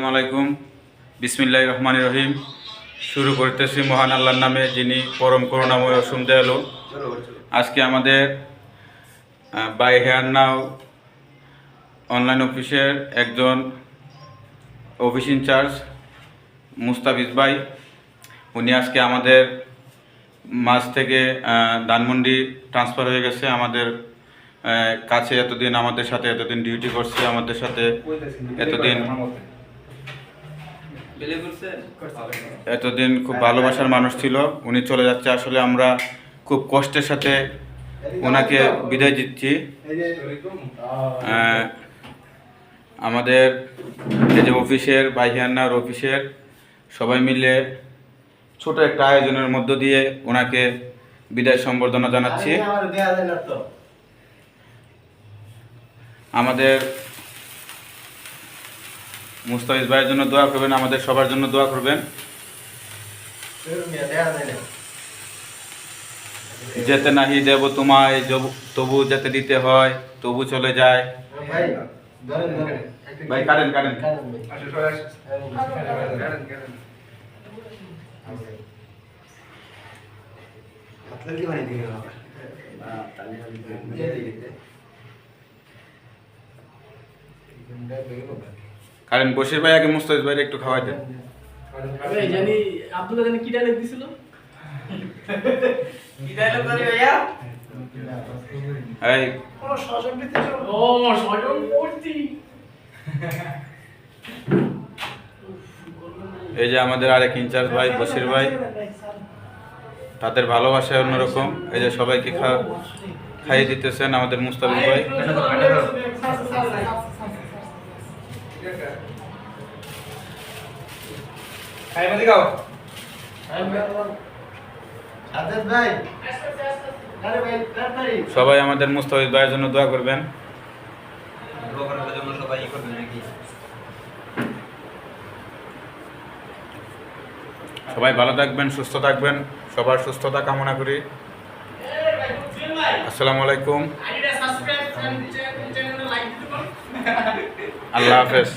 আসসালামু আলাইকুম। বিসমিল্লাহ রহমান রহিম। শুরু করতেছি মহান আল্লাহর নামে যিনি পরম করুণাময় অসুম দয়ালু আজকে আমাদের বাই হেয়ার নাও অনলাইন অফিসের একজন অফিস ইনচার্জ মুস্তাফিজ ভাই। উনি আজকে আমাদের মাঝ থেকে ধানমন্ডি ট্রান্সফার হয়ে গেছে। আমাদের কাছে এতদিন আমাদের সাথে এতদিন ডিউটি করছে আমাদের সাথে এতদিন এতদিন খুব ভালোবাসার মানুষ ছিল উনি চলে যাচ্ছে। আসলে আমরা খুব কষ্টের সাথে ওনাকে বিদায় দিচ্ছি। আমাদের এই যে অফিসের বাইহিয়ান্নার অফিসের সবাই মিলে ছোট একটা আয়োজনের মধ্য দিয়ে ওনাকে বিদায় সম্বর্ধনা জানাচ্ছি। আমাদের মুস্তাফিজ ভাইয়ের জন্য দোয়া করবেন, আমাদের সবার জন্য দোয়া করবেন। যেতে নাহি দেব তোমায় তবু যেতে দিতে হয়, তবু চলে যায়। ভাই কাটেন কাটেন। কাটেন বসির ভাই আগে মুস্তাফিজ ভাইয়ের একটু খাওয়াই দেন। এই জানি আব্দুল্লাহ জানি কি ডায়লগ দিছিল? এই। ও স্বজন মূর্তি এই যে আমাদের আরেক ইনচার্জ ভাই বসির ভাই। তাদের ভালোবাসা অন্যরকম। এই যে সবাইকে খা খাইয়ে দিতেছেন আমাদের মুস্তাফিজ ভাই। সবাই আমাদের মুস্তাফিজ ভাইয়ের জন্য দোয়া করবেন। সবাই ভালো থাকবেন, সুস্থ থাকবেন। সবার সুস্থতা কামনা করি। আসসালামু আলাইকুম। আল্লাহ হাফেজ